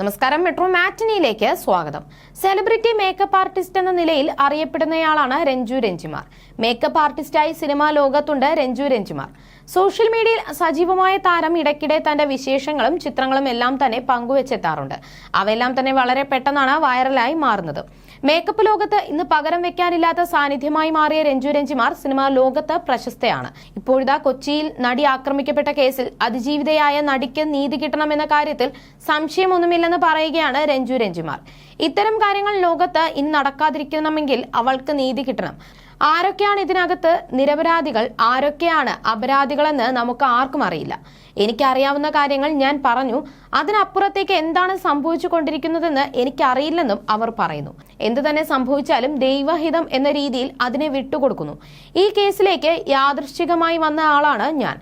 നമസ്കാരം മെട്രോ മാറ്റിനിയിലേക്ക് സ്വാഗതം. Celebrity makeup artist എന്ന നിലയിൽ അറിയപ്പെടുന്നയാളാണ് രഞ്ജു രഞ്ജിമാർ. മേക്കപ്പ് ആർട്ടിസ്റ്റായി സിനിമാ ലോകത്തുണ്ട് രഞ്ജു രഞ്ജിമാർ. സോഷ്യൽ മീഡിയയിൽ സജീവമായ താരം ഇടയ്ക്കിടെ തന്റെ വിശേഷങ്ങളും ചിത്രങ്ങളും എല്ലാം തന്നെ പങ്കുവച്ചെത്താറുണ്ട്. അവയെല്ലാം തന്നെ വളരെ പെട്ടെന്നാണ് വൈറലായി മാറുന്നത്. മേക്കപ്പ് ലോകത്ത് ഇന്ന് പകരം വെക്കാനില്ലാത്ത സാന്നിധ്യമായി മാറിയ രഞ്ജു രഞ്ജിമാർ സിനിമ ലോകത്ത് പ്രശസ്തയാണ്. ഇപ്പോഴിതാ കൊച്ചിയിൽ നടി ആക്രമിക്കപ്പെട്ട കേസിൽ അതിജീവിതയായ നടിക്ക് നീതി കിട്ടണമെന്ന കാര്യത്തിൽ സംശയമൊന്നുമില്ലെന്ന് പറയുകയാണ് രഞ്ജു രഞ്ജിമാർ. ഇത്തരം കാര്യങ്ങൾ ലോകത്ത് ഇന്ന് നടക്കാതിരിക്കണമെങ്കിൽ അവൾക്ക് നീതി കിട്ടണം. ആരൊക്കെയാണ് ഇതിനകത്ത് നിരപരാധികൾ? ആരൊക്കെയാണ് അപരാധികളെന്ന് നമുക്ക് ആർക്കും അറിയില്ല. എനിക്കറിയാവുന്ന കാര്യങ്ങൾ ഞാൻ പറഞ്ഞു. അതിനപ്പുറത്തേക്ക് എന്താണ് സംഭവിച്ചു കൊണ്ടിരിക്കുന്നതെന്ന് എനിക്കറിയില്ലെന്നും അവർ പറയുന്നു. എന്തു തന്നെ സംഭവിച്ചാലും ദൈവഹിതം എന്ന രീതിയിൽ അതിനെ വിട്ടുകൊടുക്കുന്നു. ഈ കേസിലേക്ക് യാദൃശ്ചികമായി വന്ന ആളാണ് ഞാൻ.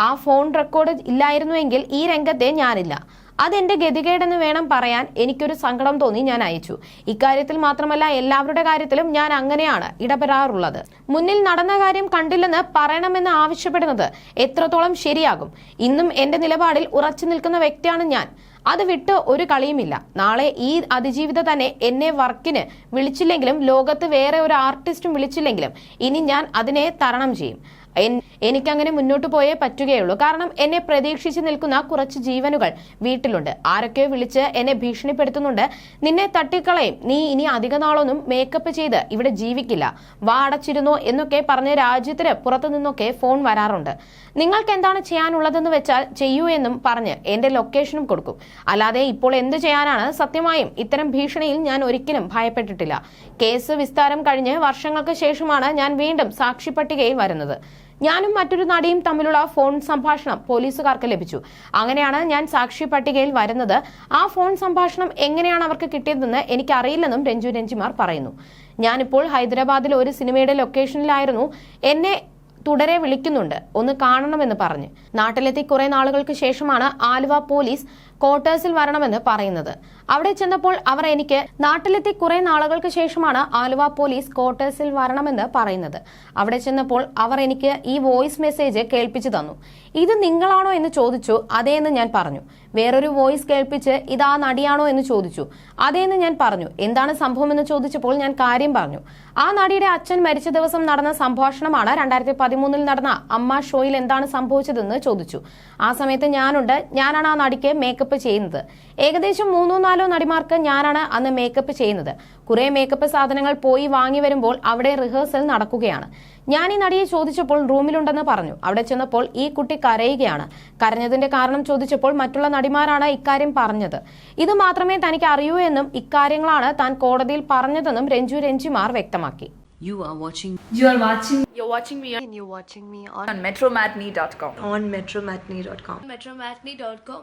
ആ ഫോൺ റെക്കോർഡ് ഇല്ലായിരുന്നുവെങ്കിൽ ഈ രംഗത്തെ ഞാനില്ല. അതെന്റെ ഗതികേടെന്ന് വേണം പറയാൻ എനിക്കൊരു സങ്കടം തോന്നി ഞാൻ അയച്ചു. ഇക്കാര്യത്തിൽ മാത്രമല്ല എല്ലാവരുടെ കാര്യത്തിലും ഞാൻ അങ്ങനെയാണ് ഇടപെടാറുള്ളത്. മുന്നിൽ നടന്ന കാര്യം കണ്ടില്ലെന്ന് പറയണമെന്ന് ആവശ്യപ്പെടുന്നത് എത്രത്തോളം ശരിയാകും. ഇന്നും എന്റെ നിലപാടിൽ ഉറച്ചു നിൽക്കുന്ന വ്യക്തിയാണ് ഞാൻ. അത് വിട്ട് ഒരു കളിയുമില്ല. നാളെ ഈ അതിജീവിത തന്നെ എന്നെ വർക്കിന് വിളിച്ചില്ലെങ്കിലും ലോകത്ത് വേറെ ഒരു ആർട്ടിസ്റ്റും വിളിച്ചില്ലെങ്കിലും ഇനി ഞാൻ അതിനെ തരണം ചെയ്യും. എനിക്കങ്ങനെ മുന്നോട്ട് പോയേ പറ്റുകയുള്ളൂ. കാരണം എന്നെ പ്രതീക്ഷിച്ച് നിൽക്കുന്ന കുറച്ച് ജീവനുകൾ വീട്ടിലുണ്ട്. ആരൊക്കെ വിളിച്ച് എന്നെ ഭീഷണിപ്പെടുത്തുന്നുണ്ട്. നിന്നെ തട്ടിക്കളയും. നീ ഇനി അധിക നാളൊന്നും മേക്കപ്പ് ചെയ്ത് ഇവിടെ ജീവിക്കില്ല. വാ അടച്ചിരുന്നോ എന്നൊക്കെ പറഞ്ഞ് രാജ്യത്തിന് പുറത്തു നിന്നൊക്കെ ഫോൺ വരാറുണ്ട്. നിങ്ങൾക്ക് എന്താണ് ചെയ്യാനുള്ളതെന്ന് വെച്ചാൽ ചെയ്യൂ എന്നും പറഞ്ഞ് എന്റെ ലൊക്കേഷനും കൊടുക്കും. അല്ലാതെ ഇപ്പോൾ എന്ത് ചെയ്യാനാണ്? സത്യമായും ഇത്തരം ഭീഷണിയിൽ ഞാൻ ഒരിക്കലും ഭയപ്പെട്ടിട്ടില്ല. കേസ് വിസ്താരം കഴിഞ്ഞ് വർഷങ്ങൾക്ക് ശേഷമാണ് ഞാൻ വീണ്ടും സാക്ഷിപ്പട്ടികയിൽ വരുന്നത്. ഞാനും മറ്റൊരു നടിയും തമ്മിലുള്ള ഫോൺ സംഭാഷണം പോലീസുകാർക്ക് ലഭിച്ചു. അങ്ങനെയാണ് ഞാൻ സാക്ഷി പട്ടികയിൽ വരുന്നത്. ആ ഫോൺ സംഭാഷണം എങ്ങനെയാണ് അവർക്ക് കിട്ടിയതെന്ന് എനിക്കറിയില്ലെന്നും രഞ്ജു രഞ്ജിമാർ പറയുന്നു. ഞാനിപ്പോൾ ഹൈദരാബാദിലെ ഒരു സിനിമയുടെ ലൊക്കേഷനിലായിരുന്നു. എന്നെ തുടരെ വിളിക്കുന്നുണ്ട്. ഒന്ന് കാണണമെന്ന് പറഞ്ഞ്. നാട്ടിലെത്തി കുറെ നാളുകൾക്ക് ശേഷമാണ് ആലുവ പോലീസ് ക്വാർട്ടേഴ്സിൽ വരണമെന്ന് പറയുന്നത്. അവിടെ ചെന്നപ്പോൾ അവർ എനിക്ക് നാട്ടിലെത്തി കുറെ നാളുകൾക്ക് ശേഷമാണ് ആലുവ പോലീസ് ക്വാർട്ടേഴ്സിൽ വരണമെന്ന് പറയുന്നത്. അവിടെ ചെന്നപ്പോൾ അവർ എനിക്ക് ഈ വോയിസ് മെസ്സേജ് കേൾപ്പിച്ചു തന്നു. ഇത് നിങ്ങളാണോ എന്ന് ചോദിച്ചു. അതേന്ന് ഞാൻ പറഞ്ഞു. വേറൊരു വോയിസ് കേൾപ്പിച്ച് ഇത് ആ നടിയാണോ എന്ന് ചോദിച്ചു. അതേന്ന് ഞാൻ പറഞ്ഞു. എന്താണ് സംഭവം എന്ന് ചോദിച്ചപ്പോൾ ഞാൻ കാര്യം പറഞ്ഞു. ആ നടിയുടെ അച്ഛൻ മരിച്ച ദിവസം നടന്ന സംഭാഷണമാണ് രണ്ടായിരത്തി പതിമൂന്നിൽ നടന്ന അമ്മ ഷോയിൽ എന്താണ് സംഭവിച്ചതെന്ന് ചോദിച്ചു. ആ സമയത്ത് ഞാനുണ്ട്. ഞാനാണ് ആ നടിക്ക് മേക്കപ്പ് ചെയ്യുന്നത്. ഏകദേശം മൂന്നോ നാലോ നടിമാർക്ക് ഞാനാണ് അന്ന് മേക്കപ്പ് ചെയ്യുന്നത്. കുറെ മേക്കപ്പ് സാധനങ്ങൾ പോയി വാങ്ങി വരുമ്പോൾ അവിടെ റിഹേഴ്സൽ നടക്കുകയാണ്. ഞാൻ ഈ നടിയെ ചോദിച്ചപ്പോൾ റൂമിലുണ്ടെന്ന് പറഞ്ഞു. അവിടെ ചെന്നപ്പോൾ ഈ കുട്ടി കരയുകയാണ്. കരഞ്ഞതിന്റെ കാരണം ചോദിച്ചപ്പോൾ മറ്റുള്ള നടിമാരാണ് ഇക്കാര്യം പറഞ്ഞത്. ഇത് മാത്രമേ തനിക്ക് അറിയൂ എന്നും ഇക്കാര്യങ്ങളാണ് താൻ കോടതിയിൽ പറഞ്ഞതെന്നും രഞ്ജു രഞ്ജിമാർ വ്യക്തമാക്കി. You are watching You are watching You're watching me and you're watching me on on metromatney.com. on metromatney.com. metromatney.com.